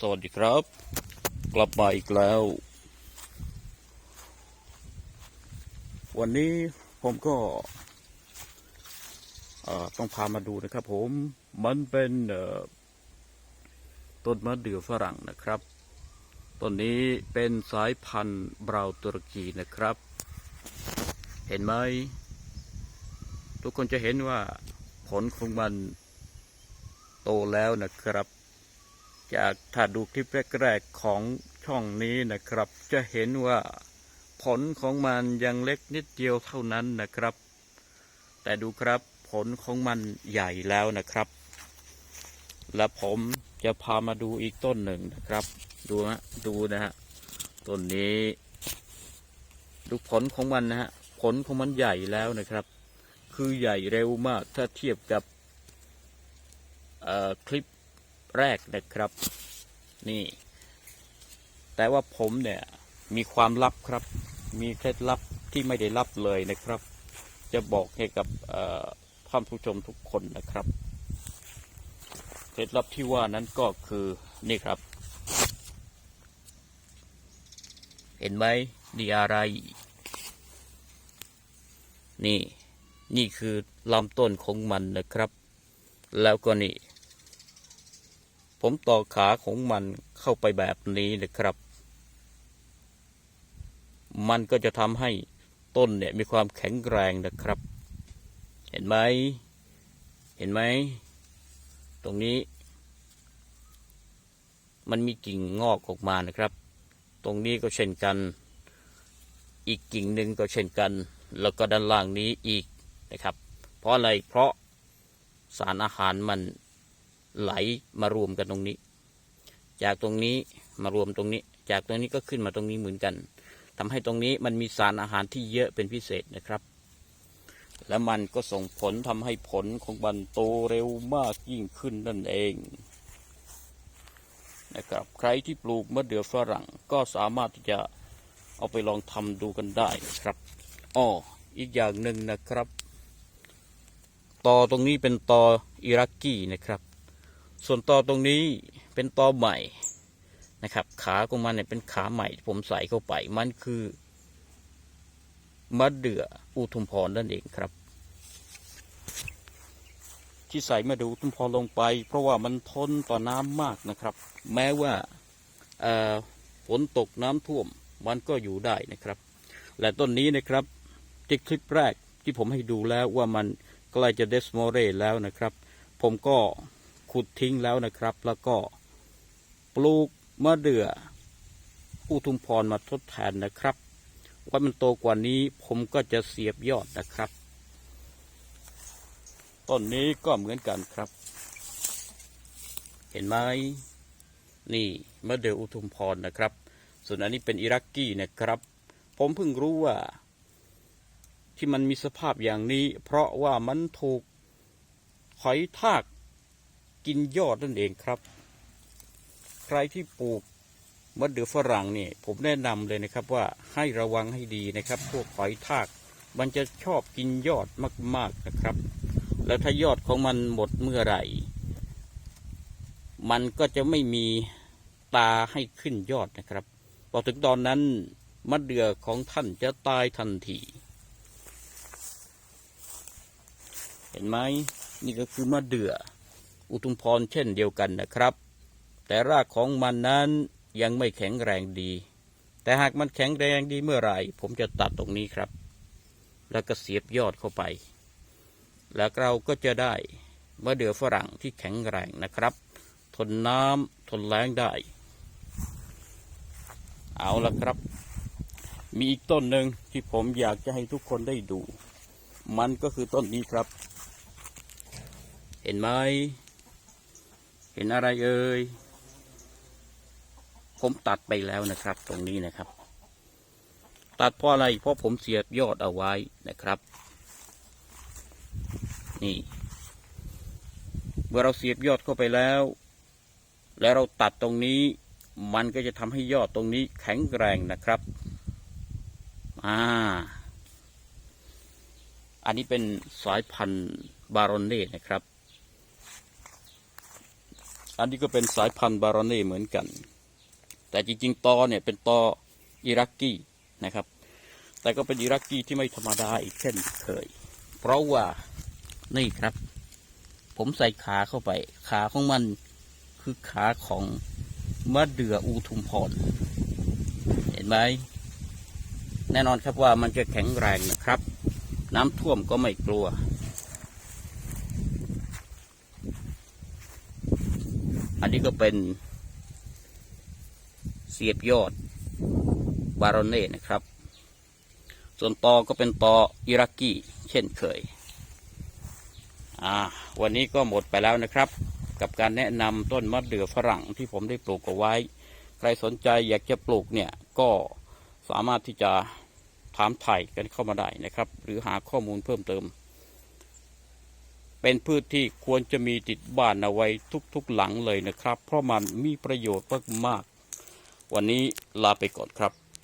สวัสดีครับ กลับมาอีกแล้ว วันนี้ผมก็ต้องพามาดูนะครับผมมันเป็นต้นมะเดื่อฝรั่งนะครับต้นนี้เป็นสายพันธุ์บราวตุรกีนะครับ เห็นไหม ทุกคนจะเห็นว่าผลของมันโตแล้วนะครับ จากถ้าดูคลิปแรกๆของช่องนี้นะครับ จะเห็นว่าผลของมันยังเล็กนิดเดียวเท่านั้นนะครับ แต่ดูครับผลของมันใหญ่แล้วนะครับ และผมจะพามาดูอีกต้นหนึ่งนะครับ ดูฮะดูนะฮะต้นนี้ ดูผลของมันนะฮะผลของมันใหญ่แล้วนะครับ คือใหญ่เร็วมากถ้าเทียบกับคลิป แรกนะครับ นี่ แต่ว่าผมเนี่ยมีความลับครับ มีเคล็ดลับที่ไม่ได้ลับเลยนะครับ จะบอกให้กับท่านผู้ชมทุกคนนะครับ เคล็ดลับที่ว่านั้นก็คือนี่ครับ เห็นไหมนี่อะไร นี่ นี่คือลำต้นของมันนะครับ แล้วก็นี่ ผมต่อขาของมันเข้าไปแบบนี้นะครับ มันก็จะทำให้ต้นเนี่ยมีความแข็งแรงนะครับ เห็นไหม เห็นไหม ตรงนี้ มันมีกิ่งงอกออกมานะครับ ตรงนี้ก็เช่นกัน อีกกิ่งหนึ่งก็เช่นกัน แล้วก็ด้านล่างนี้อีกนะครับ เพราะอะไร เพราะสารอาหารมัน ไหลมารวมกันตรงนี้ จากตรงนี้มารวมตรงนี้ จากตรงนี้ก็ขึ้นมาตรงนี้เหมือนกันทำให้ตรงนี้มันมีสารอาหารที่เยอะเป็นพิเศษนะครับ และมันก็ส่งผลทำให้ผลของมันโตเร็วมากยิ่งขึ้นนั่นเองนะครับใครที่ปลูกมะเดื่อฝรั่งก็สามารถที่จะเอาไปลองทำดูกันได้ครับอ้ออีกอย่างหนึ่งนะครับ ตอตรงนี้เป็นตออิรักกี้นะครับ ส่วนตอตรงนี้เป็นตอใหม่นะครับ ขาของมันเนี่ยเป็นขาใหม่ ผมใส่เข้าไป มันคือมะเดื่ออุทุมพรนั่นเองครับ ที่ใส่มะเดื่ออุทุมพรลงไป เพราะว่ามันทนต่อน้ำมากนะครับ แม้ว่าฝนตกน้ำท่วมมันก็อยู่ได้นะครับ และต้นนี้นะครับที่คลิปแรกที่ผมให้ดูแล้วว่ามันใกล้จะเดสโมเรแล้วนะครับ ผมก็ ขุดทิ้งแล้วนะครับ แล้วก็ปลูกมะเดื่ออุทุมพรมาทดแทนนะครับว่ามันโตกว่านี้ผมก็จะเสียบยอดนะครับ ต้นนี้ก็เหมือนกันครับ เห็นไหมนี่มะเดื่ออุทุมพรนะครับ ส่วนอันนี้เป็นอิรักกี้นะครับ ผมเพิ่งรู้ว่า ที่มันมีสภาพอย่างนี้ เพราะว่ามันถูกหอยทาก กินยอดนั่นเองครับ ใครที่ปลูกมะเดื่อฝรั่งเนี่ยผมแนะนำเลยนะครับว่าให้ระวังให้ดีนะครับ พวกหอยทาก มันจะชอบกินยอดมากๆนะครับ แล้วถ้ายอดของมันหมดเมื่อไหร่ มันก็จะไม่มีตาให้ขึ้นยอดนะครับพอถึงตอนนั้นมะเดื่อของท่านจะตายทันที เห็นไหมนี่ก็คือมะเดื่อ อุทุมพรเช่นเดียวกันนะครับ แต่รากของมันนั้นยังไม่แข็งแรงดี แต่หากมันแข็งแรงดีเมื่อไหร่ ผมจะตัดตรงนี้ครับ แล้วก็เสียบยอดเข้าไป แล้วเราก็จะได้มะเดื่อฝรั่งที่แข็งแรงนะครับ ทนน้ำทนแรงได้ เอาละครับ มีอีกต้นหนึ่งที่ผมอยากจะให้ทุกคนได้ดู มันก็คือต้นนี้ครับ เห็นไหม เห็นอะไรเอ่ย ผมตัดไปแล้วนะครับ ตรงนี้นะครับ ตัดเพราะอะไร เพราะผมเสียบยอดเอาไว้นะครับ นี่ เมื่อเราเสียบยอดเข้าไปแล้ว แล้วเราตัดตรงนี้ มันก็จะทำให้ยอดตรงนี้แข็งแรงนะครับ อ่า อันนี้เป็นสายพันธุ์บารอนเน่นะครับ อันนี้ก็เป็นสายพันธุ์บารอเน่เหมือนกัน แต่จริงๆตอเนี่ยเป็นตออิรักกี้นะครับ แต่ก็เป็นอิรักกี้ที่ไม่ธรรมดาอีกเช่นเคย เพราะว่านี่ครับ ผมใส่ขาเข้าไป ขาของมันคือขาของมะเดื่ออูทุมพร เห็นไหมแน่นอนครับว่ามันจะแข็งแรงนะครับ น้ำท่วมก็ไม่กลัว อันนี้ก็เป็นเสียบยอดบารอนเน่นะครับ ส่วนตอก็เป็นตออิรักีเช่นเคยอ่าวันนี้ก็หมดไปแล้วนะครับ กับการแนะนำต้นมะเดื่อฝรั่งที่ผมได้ปลูกเอาไว้ ใครสนใจอยากจะปลูกเนี่ยก็สามารถที่จะถามไถ่กันเข้ามาได้นะครับ หรือหาข้อมูลเพิ่มเติม เป็นพืชที่ควรจะมีติดบ้านเอาไว้ทุกๆหลังเลยนะครับ เพราะมันมีประโยชน์มากๆวันนี้ลาไปก่อนครับ